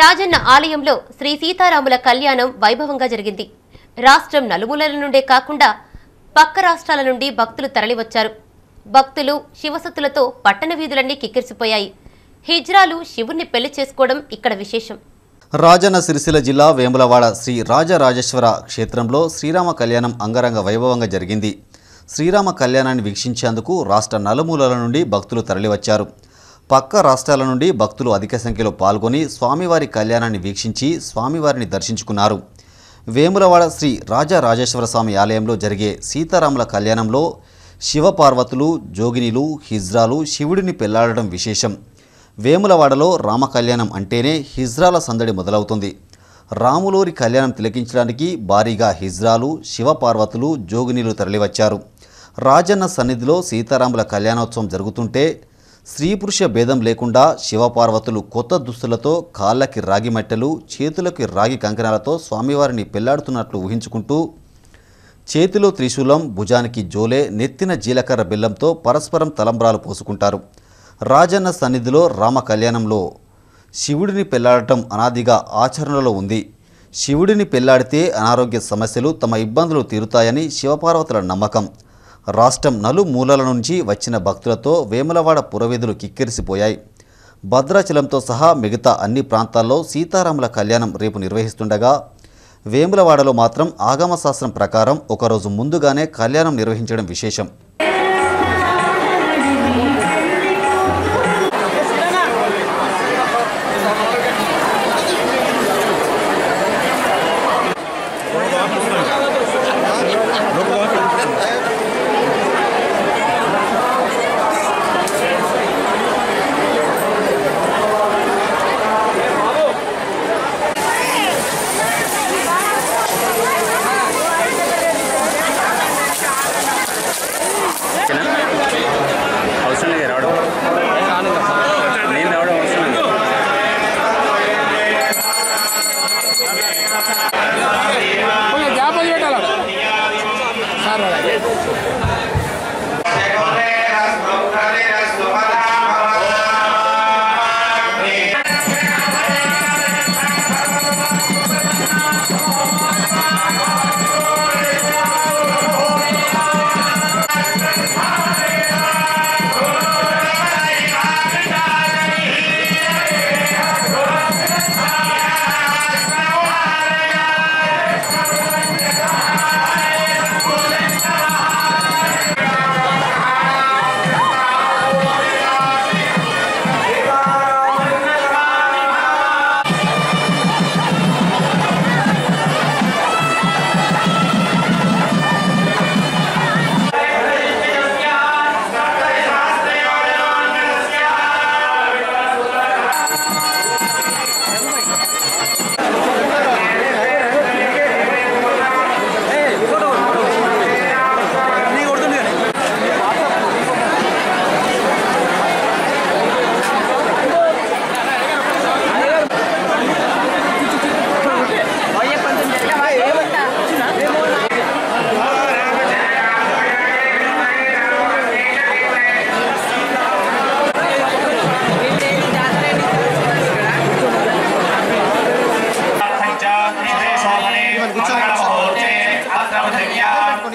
రాజన్న ఆలయంలో శ్రీ సీతారాముల కళ్యాణం వైభవంగా జరిగింది. రాష్ట్రం నలుమూలల నుండే కాకుండా పక్క రాష్ట్రాల నుండి భక్తులు తరలివచ్చారు. భక్తులు శివసత్తులతో పట్టణ వీధులన్నీ కిక్కిరిసిపోయాయి. హిజ్రాలు శివుణ్ణి పెళ్ళి చేసుకోవడం ఇక్కడ విశేషం. రాజన్న సిరిసిల్ల జిల్లా వేములవాడ శ్రీ రాజరాజేశ్వర క్షేత్రంలో శ్రీరామ కళ్యాణం అంగరంగ వైభవంగా జరిగింది. శ్రీరామ కళ్యాణాన్ని వీక్షించేందుకు రాష్ట్ర నలుమూలల నుండి భక్తులు తరలివచ్చారు. పక్క రాష్ట్రాల నుండి భక్తులు అధిక సంఖ్యలో పాల్గొని స్వామివారి కళ్యాణాన్ని వీక్షించి స్వామివారిని దర్శించుకున్నారు. వేములవాడ శ్రీ రాజరాజేశ్వర స్వామి ఆలయంలో జరిగే సీతారాముల కళ్యాణంలో శివపార్వతులు జోగినిలు హిజ్రాలు శివుడిని పెళ్ళాడడం విశేషం. వేములవాడలో రామ కళ్యాణం అంటేనే హిజ్రాల సందడి మొదలవుతుంది. రాములూరి కళ్యాణం తిలకించడానికి భారీగా హిజ్రాలు శివపార్వతులు జోగినీలు తరలివచ్చారు. రాజన్న సన్నిధిలో సీతారాముల కళ్యాణోత్సవం జరుగుతుంటే స్త్రీ పురుష భేదం లేకుండా శివపార్వతులు కొత్త దుస్తులతో కాళ్ళకి రాగి మట్టెలు చేతులకి రాగి కంకణాలతో స్వామివారిని పెళ్ళాడుతున్నట్లు ఊహించుకుంటూ చేతిలో త్రిశూలం భుజానికి జోలే నెత్తిన జీలకర్ర బెల్లంతో పరస్పరం తలంబ్రాలు పోసుకుంటారు. రాజన్న సన్నిధిలో రామ కళ్యాణంలో శివుడిని పెళ్ళాడటం అనాదిగా ఆచరణలో ఉంది. శివుడిని పెళ్ళాడితే అనారోగ్య సమస్యలు తమ ఇబ్బందులు తీరుతాయని శివపార్వతుల నమ్మకం. రాష్ట్రం నలుమూలల నుంచి వచ్చిన భక్తులతో వేములవాడ పురవీధులు కిక్కిరిసిపోయాయి. భద్రాచలంతో సహా మిగతా అన్ని ప్రాంతాల్లో సీతారాముల కళ్యాణం రేపు నిర్వహిస్తుండగా వేములవాడలో మాత్రం ఆగమశాస్త్రం ప్రకారం ఒకరోజు ముందుగానే కళ్యాణం నిర్వహించడం విశేషం.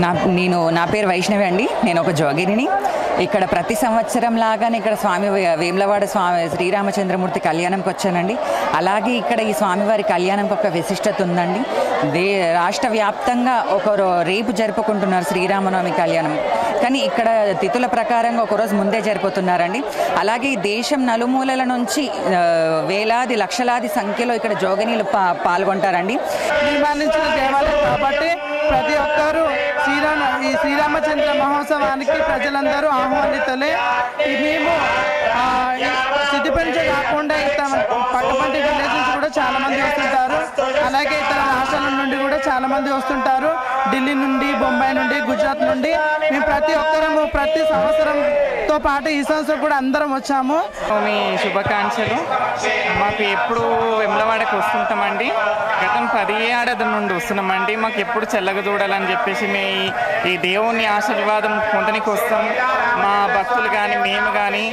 నా నేను నా పేరు వైష్ణవి అండి. నేను ఒక జోగిరిని ఇక్కడ ప్రతి సంవత్సరం లాగానే ఇక్కడ స్వామి వేములవాడ స్వామి శ్రీరామచంద్రమూర్తి కళ్యాణంకి వచ్చానండి. అలాగే ఇక్కడ ఈ స్వామివారి కళ్యాణంకి ఒక విశిష్టత ఉందండి. దే రాష్ట్ర వ్యాప్తంగా ఒకరు రేపు జరుపుకుంటున్నారు శ్రీరామనవమి కళ్యాణం. కానీ ఇక్కడ తిథుల ప్రకారంగా ఒకరోజు ముందే జరిపోతున్నారండి. అలాగే ఈ దేశం నలుమూలల నుంచి వేలాది లక్షలాది సంఖ్యలో ఇక్కడ జోగినీలు పాల్గొంటారండి. దేవాలయం కాబట్టి ప్రతి ఈ శ్రీరామచంద్ర మహోత్సవానికి ప్రజలందరూ ఆహ్వానితులే. మేము ఆ, కాకుండా ఇతర పక్కపంటి విలేజ్ నుంచి కూడా చాలా మంది వస్తుంటారు. అలాగే ఇతర రాష్ట్రాల నుండి కూడా చాలా మంది వస్తుంటారు. ఢిల్లీ నుండి బొంబాయి నుండి గుజరాత్ నుండి. మేము ప్రతి ఒక్కరము ప్రతి సంవత్సరంతో పాటు ఈ సంవత్సరం కూడా అందరం వచ్చాము. మీ శుభాకాంక్షలు. మాకు ఎప్పుడు వెమ్లవాడకు వస్తుంటామండి. గతం పది ఏడాది నుండి వస్తున్నామండి. మాకు ఎప్పుడు చల్లగా చూడాలని చెప్పేసి మీ ఈ దేవుని ఆశీర్వాదం పొందనికి వస్తాం. మా భక్తులు కానీ మేము కానీ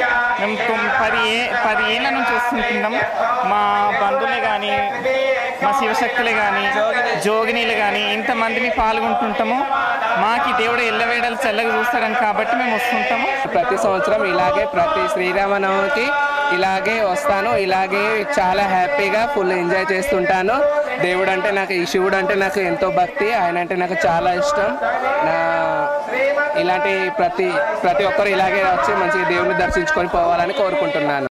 మేము పది ఏ పది ఏళ్ళ నుంచి వస్తుంటున్నాం. మా బంధువులే కానీ మా శివశక్తులు కానీ జోగినీలు కానీ ఇంతమందిని పాల్గొంటుంటాము. మాకు దేవుడు ఎల్లవేడలు చల్లగా చూస్తాడని కాబట్టి మేము వస్తుంటాము. ప్రతి సంవత్సరం ఇలాగే ప్రతి శ్రీరామనవమికి ఇలాగే వస్తాను. ఇలాగే చాలా హ్యాపీగా ఫుల్ ఎంజాయ్ చేస్తుంటాను. దేవుడు అంటే నాకు ఈ శివుడు అంటే నాకు ఎంతో భక్తి. ఆయన అంటే నాకు చాలా ఇష్టం. నా ఇలాంటి ప్రతి ప్రతి ఒక్కరు ఇలాగే వచ్చి మంచిగా దేవుని దర్శించుకొని పోవాలని కోరుకుంటున్నాను.